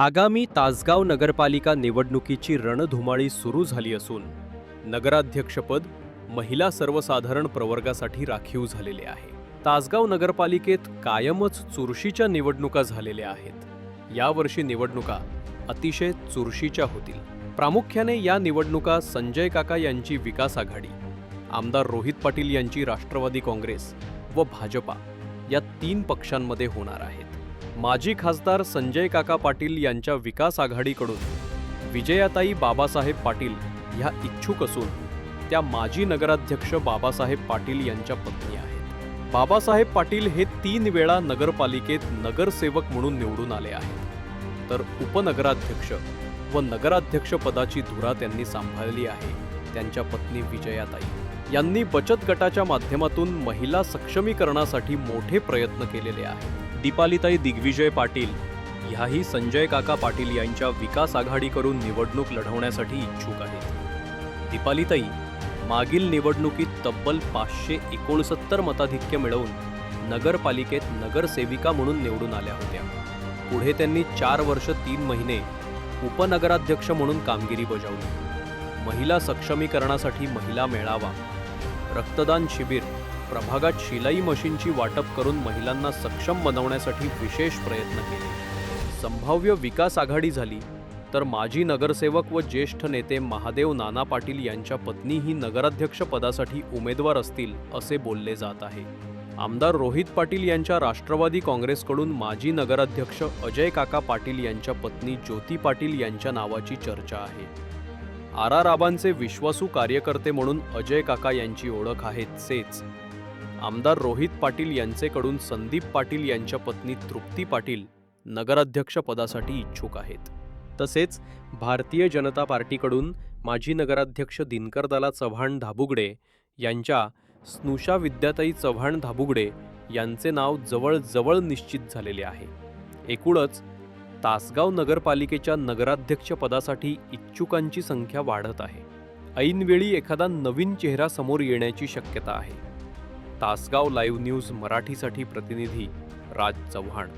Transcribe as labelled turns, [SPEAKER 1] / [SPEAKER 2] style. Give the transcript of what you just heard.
[SPEAKER 1] आगामी तासगाव नगरपालिका निवडणुकीची रणधुमाळी सुरू झाली असून नगराध्यक्षपद महिला सर्वसाधारण प्रवर्गासाठी राखीव झालेले आहे. तासगाव नगरपालिकेत कायमच चुरशीच्या निवडणुका झालेल्या आहेत. यावर्षी निवडणुका अतिशय चुरशीच्या होतील. प्रामुख्याने या निवडणुका संजय काका यांची विकास आघाडी आमदार रोहित पाटील यांची राष्ट्रवादी काँग्रेस व भाजपा या तीन पक्षांमध्ये होणार आहेत. माजी खासदार संजय काका पाटील यांच्या विकास आघाडीकडून. विजयाताई बाबासाहेब पाटील ह्या इच्छुक असून त्या माजी नगराध्यक्ष बाबासाहेब पाटील यांच्या पत्नी आहेत. बाबासाहेब पाटील हे तीन वेळा नगरपालिकेत नगरसेवक म्हणून निवडून आले आहेत. तर उपनगराध्यक्ष व नगराध्यक्ष पदाची धुरा त्यांनी सांभाळली आहे. त्यांच्या पत्नी विजयाताई यांनी बचत गटाच्या माध्यमातून महिला सक्षमीकरणासाठी मोठे प्रयत्न केलेले आहेत. दीपालीताई दिग्विजय पाटील ह्याही संजय काका पाटील यांच्या विकास आघाडीकडून निवडणूक लढवण्यासाठी इच्छुक आहेत. दीपालीताई मागील निवडणुकीत तब्बल पाचशे एकोणसत्तर मताधिक्य मिळवून नगरपालिकेत नगरसेविका म्हणून निवडून आल्या होत्या. पुढे त्यांनी चार वर्ष तीन महिने उपनगराध्यक्ष म्हणून कामगिरी बजावली. महिला सक्षमीकरणासाठी महिला मेळावा रक्तदान शिबिर प्रभागात शिलाई मशीनची वाटप करून महिलांना सक्षम बनवण्यासाठी विशेष प्रयत्न केले. संभाव्य विकास आघाडी झाली तर माजी नगरसेवक व ज्येष्ठ नेते महादेव नाना पाटील यांच्या पत्नीही नगराध्यक्ष पदासाठी उमेदवार असतील असे बोलले जात आहे. आमदार रोहित पाटील यांच्या राष्ट्रवादी काँग्रेसकडून माजी नगराध्यक्ष अजय काका पाटील यांच्या पत्नी ज्योती पाटील यांच्या नावाची चर्चा आहे. आर आर आबांचे विश्वासू कार्यकर्ते म्हणून अजय काका यांची ओळख आहे सेच आमदार रोहित पाटील यांचेकडून संदीप पाटील यांच्या पत्नी तृप्ती पाटील नगराध्यक्ष पदासाठी इच्छुक आहेत. तसेच भारतीय जनता पार्टीकडून माजी नगराध्यक्ष दिनकरदाला चव्हाण धाबुगडे यांच्या स्नुषा विद्याताई चव्हाण धाबुगडे यांचे नाव जवळजवळ निश्चित झालेले आहे. एकूणच तासगाव नगरपालिकेच्या नगराध्यक्षपदासाठी इच्छुकांची संख्या वाढत आहे. ऐनवेळी एखादा नवीन चेहरा समोर येण्याची शक्यता आहे. तासगाव लाईव्ह न्यूज मराठीसाठी प्रतिनिधी राज चव्हाण.